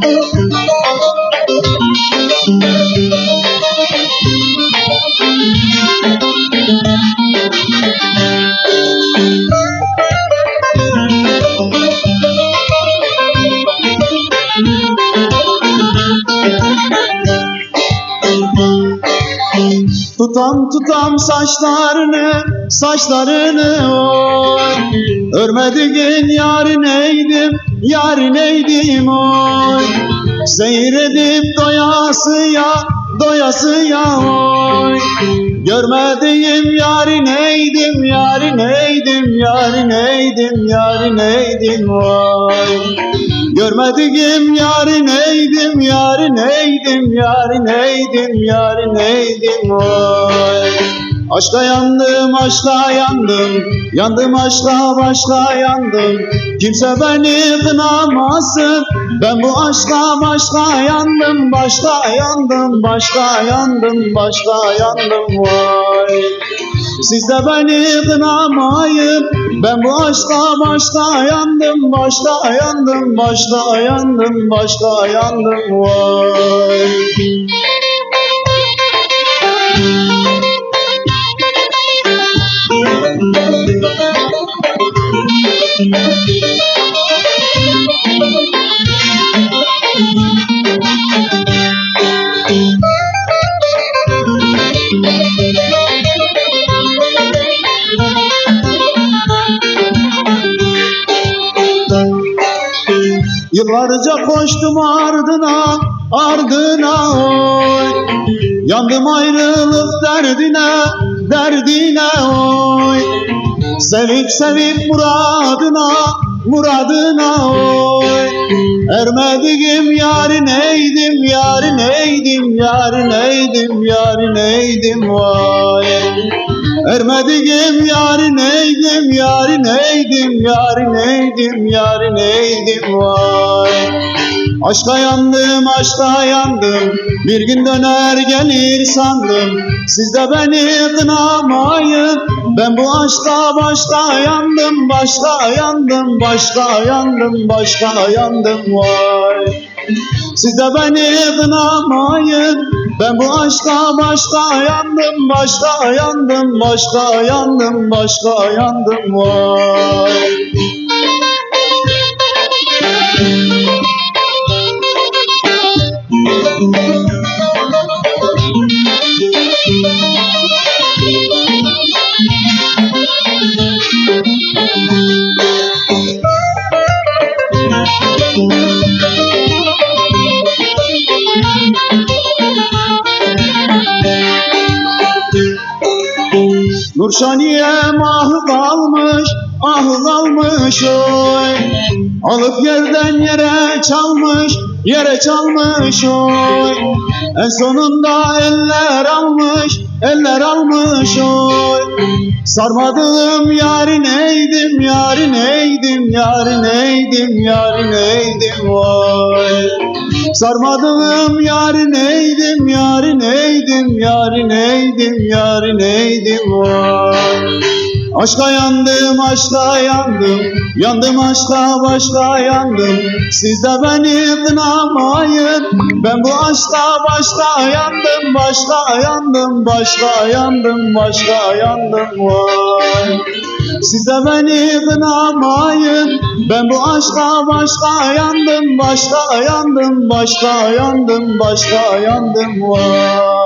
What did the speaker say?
Thank you. Tutam tutam saçlarını, saçlarını oy. Örmediğin yarın neydim, yarın neydim oy? Seyredip doyasıya, doyasıya oy. Görmediğim yarın neydim, yarın neydim, yarın neydim, yarın neydim oy Görmediğim yarın neydim, yarın neydim, yarın neydim, yarın neydim oy. Aşka yandım, aşka yandım, yandım aşka başka yandım. Kimse beni kınamasın, ben bu aşka başka yandım Başka yandım, başka yandım, başka yandım vay siz de beni kınamayın Ben bu aşka başka yandım Başka yandım Başka yandım Başka yandım. Vay Yıllarca koştum ardına, ardına oy. Yandım ayrılık derdine, derdine oy. Sevip sevip muradına, muradına oy. Ermediğim yarın neydim, yarın neydim, yarın neydim, yarın neydim vay Ermediğim yarın neydim, yarın neydim, yarın neydim, yarın neydim vay. Aşka yandım, aşka yandım Bir gün döner gelir sandım. Siz de beni kınamayın Ben bu aşka başka yandım Başka yandım, başka yandım Başka yandım vay. Siz de beni kınamayın Ben bu aşka başka yandım Başka yandım, başka yandım Başka yandım. Vay Nurşaniye ah kalmış, ah kalmış oy. Alıp yerden yere çalmış, yere çalmış oy. En sonunda eller almış, eller almış oy. Sarmadığım yarı neydim, yarı neydim, yarı neydim, yarı neydim oy Sarmadığım yarı neydim, yarı neydim, yarı neydim, yarı neydim vay. Aşka yandım, aşka yandım, yandım aşka başka yandım. Siz de beni kınamayın, ben bu aşka başka yandım, başka yandım, başka yandım, başka yandım vay. Siz de beni kınamayın. Ben bu aşka başka yandım Başka yandım Başka yandım Başka yandım. Vay